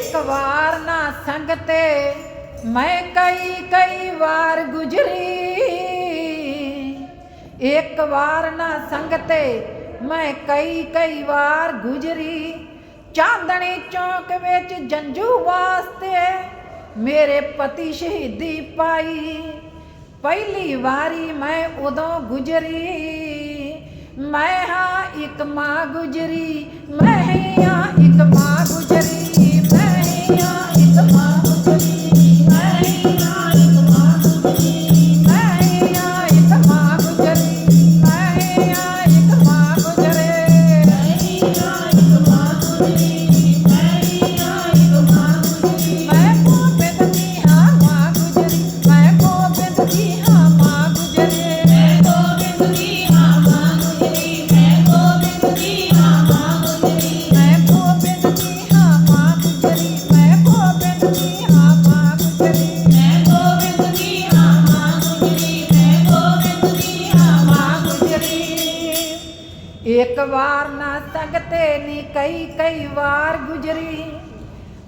ਇਕ ਵਾਰ ਨਾ ਸੰਗਤੇ, ਮੈਂ ਕਈ ਕਈ ਵਾਰ ਗੁਜਰੀ। ਇੱਕ ਵਾਰ ਨਾ ਸੰਗਤੇ, ਮੈਂ ਕਈ ਕਈ ਵਾਰ ਗੁਜਰੀ। ਚਾਂਦਣੀ ਚੌਕ ਵਿੱਚ ਜੰਜੂ ਵਾਸਤੇ ਮੇਰੇ ਪਤੀ ਸ਼ਹੀਦੀ ਪਾਈ। ਪਹਿਲੀ ਵਾਰੀ ਮੈਂ ਉਦੋਂ ਗੁਜਰੀ। ਮੈਂ ਹਾਂ ਇੱਕ ਮਾਂ ਗੁਜਰੀ, ਮੈਂ ਹਾਂ ਇੱਕ ਮਾਂ ਗੁਜਰੀ। ਗੁਜਰੀ ਵਾਰ ਨਾ ਸੰਗਤੇ ਨੀ ਕਈ ਕਈ ਵਾਰ ਗੁਜਰੀ।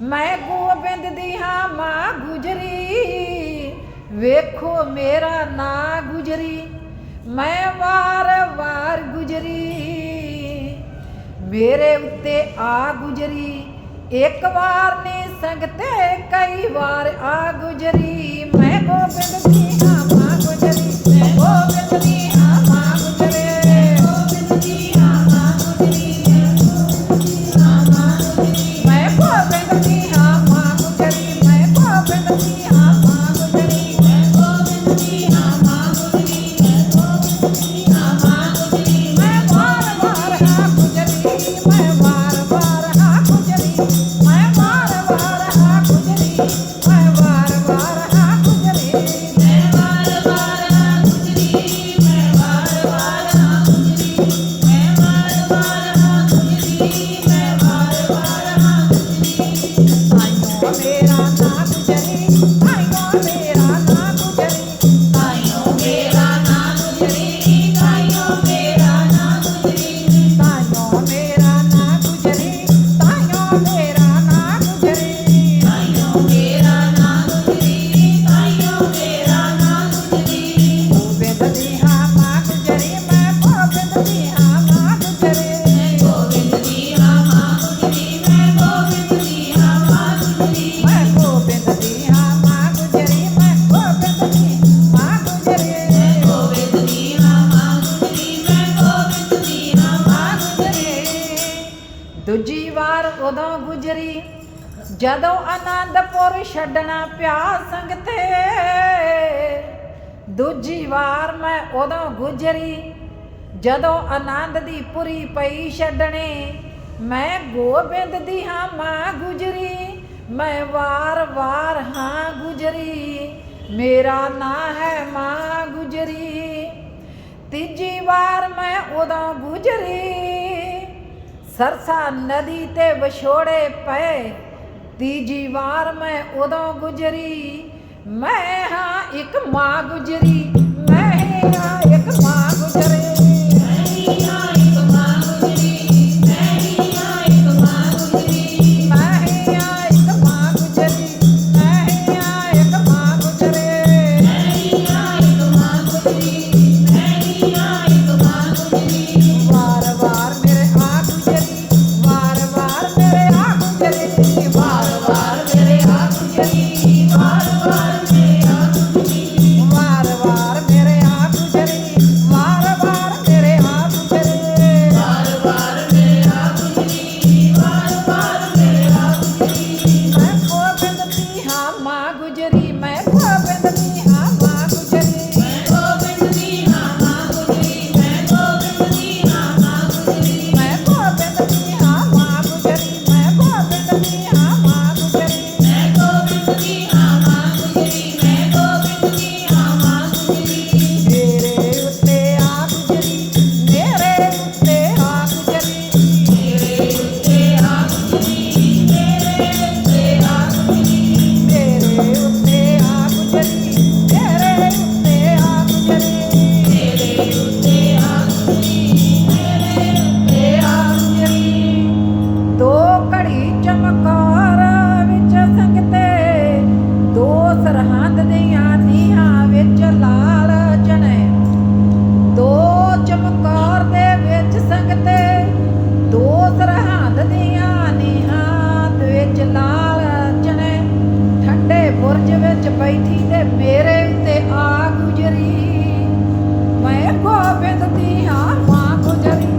ਮੈਂ ਗੋਬਿੰਦ ਦੀ ਹਾਂ, ਮਾਂ ਗੁਜਰੀ। ਵੇਖੋ ਮੇਰਾ ਨਾ ਗੁਜਰੀ। ਮੈਂ ਵਾਰ ਵਾਰ ਗੁਜਰੀ। ਮੇਰੇ ਉੱਤੇ ਆ ਗੁਜਰੀ। ਇੱਕ ਵਾਰ ਨੇ ਸੰਗਤੇ, ਕਈ ਵਾਰ ਆ ਗੁਜਰੀ। ਉਦੋਂ ਗੁਜਰੀ, ਜਦੋਂ ਆਨੰਦਪੁਰ ਛੱਡਣਾ ਪਿਆ ਸੰਗਤੇ। ਦੂਜੀ ਵਾਰ ਮੈਂ ਉਦੋਂ ਗੁਜਰੀ, ਜਦੋਂ ਆਨੰਦ ਦੀ ਪੁਰੀ ਪਈ ਛੱਡਣੀ, ਮੈਂ ਗੋਬਿੰਦ ਦੀ ਹਾਂ ਮਾਂ ਗੁਜਰੀ, ਮੈਂ ਵਾਰ-ਵਾਰ ਹਾਂ ਗੁਜਰੀ, ਮੇਰਾ ਨਾਂ ਹੈ ਮਾਂ ਗੁਜਰੀ। ਤੀਜੀ ਵਾਰ ਮੈਂ ਉਦੋਂ ਗੁਜਰੀ ਸਰਸਾ ਨਦੀ ਤੇ ਵਿਛੋੜੇ ਪਏ। ਤੀਜੀ ਵਾਰ ਮੈਂ ਉਦੋਂ ਗੁਜਰੀ। ਮੈਂ ਹਾਂ ਇੱਕ ਮਾਂ ਗੁਜਰੀ। ਮੈਂ ਹਾਂ ਇੱਕ ਮਾਂ ਗੁਜ਼ਰੀ। Thank you. ਬੁਰਜ ਵਿੱਚ ਬੈਠੀ ਤੇ ਮੇਰੇ ਤੇ ਆ ਗੁਜਰੀ। ਮੈਂ ਗੋਬਿੰਦ ਦੀ ਆ ਮਾਂ ਗੁਜਰੀ